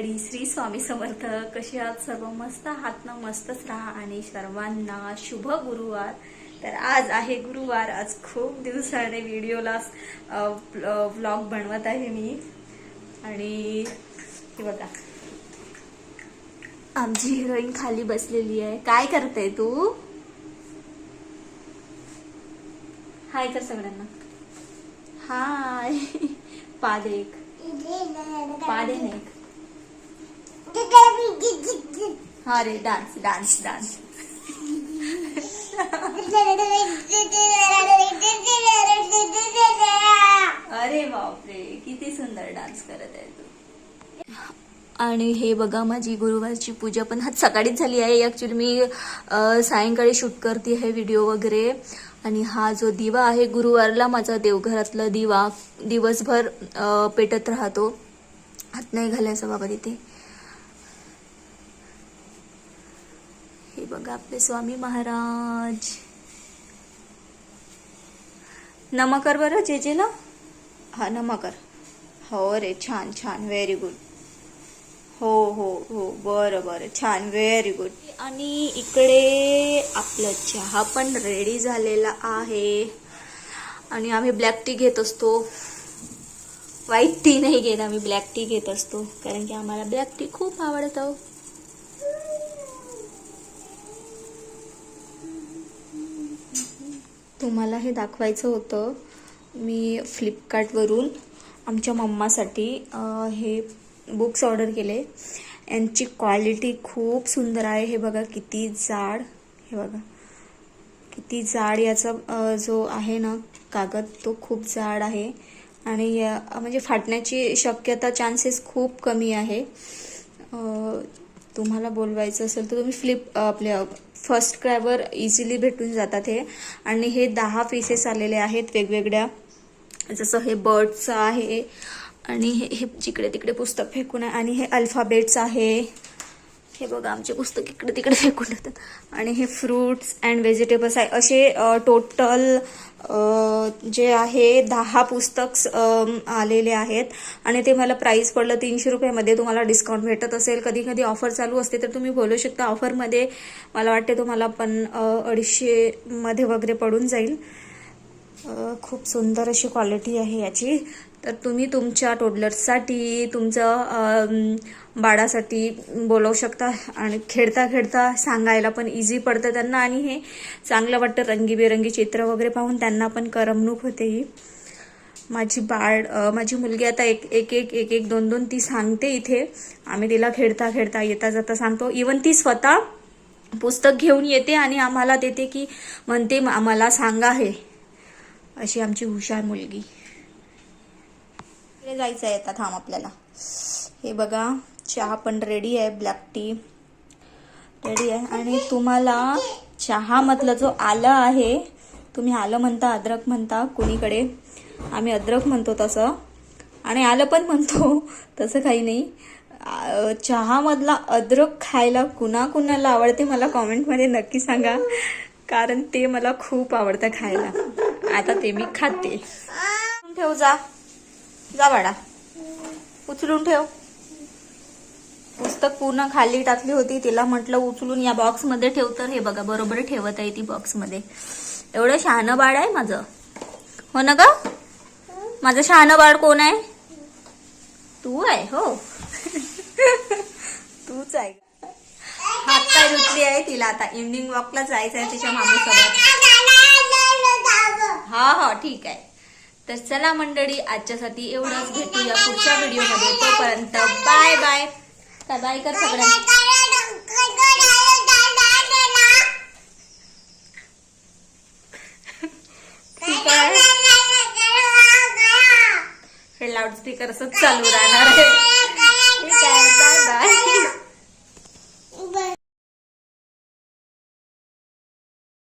मंडळी श्री स्वामी समर्थ कसे आहात सर्व? मस्त आहात ना? मस्तच राहा आणि सर्वांना शुभ गुरुवार. तर आज आहे गुरुवार आज खूप दिवसाने व्हिडिओला व्लॉग बनवत आहे मी. आणि हे बघा. आमची हिरोईन खाली बसलेली आहे. काय करते तू? हाय कर सगळ्यांना. हाय पादेक पादेक हा रे डान्स डान्स डान्स अरे बापरे किती सुंदर डान्स करत आहे तू. आणि हे बघा माझी गुरुवारची पूजा पण आज सकाळीच झाली आहे. ॲक्च्युली मी सायंकाळी शूट करते आहे व्हिडिओ वगैरे. आणि हा जो दिवा आहे गुरुवारला माझा देवघरातला दिवा दिवसभर पेटत राहतो. हात नाही घालायचा बाबा तिथे. बघा आपले स्वामी महाराज. नमकर बरं जेजेला हा नमकर. हो रे छान छान व्हेरी गुड हो हो हो बरं बरं छान व्हेरी गुड आणि इकडे आपलं चहा पण रेडी झालेला आहे. आणि आम्ही ब्लॅक टी घेत असतो. व्हाईट टी नाही घेत आम्ही ब्लॅक टी घेत असतो. कारण की आम्हाला ब्लॅक टी खूप आवडतं. तुम्हाला हे दाखवायचं होतं मी फ्लिपकार्टवरून आमच्या मम्मासाठी हे बुक्स ऑर्डर केले. यांची क्वालिटी खूप सुंदर आहे. हे बघा किती जाड हे बघा. किती जाड याचा जो आहे ना कागद तो खूप जाड आहे. आणि या- म्हणजे फाटण्याची शक्यता चान्सेस खूप कमी आहे. तुम्हाला बोलवायचं असेल तर तुम्ही फ्लिप आपल्या फर्स्ट क्रायवर इझिली भेटून जातात हे. आणि हे दहा पीसेस आलेले आहेत वेगवेगळ्या. जसं हे बर्डचं आहे. आणि हे हे जिकडे तिकडे पुस्तक फेकून आहे. आणि हे अल्फाबेट्स आहे. हे बघा आमचे पुस्तक इकडे तिकडे फेकून येतात आणि हे फ्रुट्स अँड व्हेजिटेबल्स आहे. असे टोटल जे आहे दहा पुस्तक आलेले आहेत. आणि ते मला प्राईस पडलं तीनशे रुपयामध्ये. तुम्हाला डिस्काउंट भेटत असेल. कधी कधी ऑफर चालू असते तर तुम्ही बोलू शकता. ऑफरमध्ये मला वाटते तुम्हाला पण अडीचशेमध्ये वगैरे पडून जाईल. खूप सुंदर अशी क्वालिटी आहे याची. तर तुम्ही तुमच्या टोडलर्ससाठी तुमचं बाळासाठी बोलवू शकता आणि खेळता खेळता सांगायला पण इझी पडतं त्यांना आणि हे चांगलं वाटतं. रंगीबेरंगी चित्र वगैरे पाहून त्यांना पण करमणूक होते ही. माझी बाळ माझी मुलगी आता एक एक एक एक एक दोन दोन ती सांगते इथे. आम्ही तिला खेळता खेळता येता जाता सांगतो. इवन ती स्वतः पुस्तक घेऊन येते आणि आम्हाला देते की म्हणते आम्हाला सांगा हे अशी आमची हुशार मुलगी. इकडे जायचं आहे आता थांब आपल्याला. हे बघा चहा पण रेडी आहे ब्लॅक टी रेडी आहे. आणि तुम्हाला चहामधलं जो आलं आहे तुम्ही आलं म्हणता अद्रक म्हणता कुणीकडे? आम्ही अद्रक म्हणतो तसं. आणि आलं पण म्हणतो तसं काही नाही. चहामधला अद्रक खायला कुणा कुणाला आवडते मला कॉमेंटमध्ये नक्की सांगा. कारण ते मला खूप आवडतं खायला. आता ते मी खाते. ठेव जा. जा बाळा. उचलून ठेव. पुस्तक पूर्ण खाली टाकली होती तिला म्हटलं उचलून या बॉक्समध्ये ठेव. तर हे बघा बरोबर ठेवत आहे ती बॉक्समध्ये एवढं शहाणं बाळ आहे माझं. हो ना ग? माझं शहाणं बाळ कोण आहे? तू आहे हो. तूच आहे. हात पाय धुतली आहे तिला. आता इव्हनिंग वॉकला जायचं आहे तिच्या मामीसोबत. हा हा ठीक आहे. तर चला मंडळी आजच्यासाठी एवढंच भेटूया पुढच्या व्हिडिओमध्ये. तोपर्यंत बाय बाय. बाय कर सगळ्यांना. ठीक आहे. हे लाऊडस्पीकर असंच चालू राहणार आहे. ठीक आहे बाय बाय.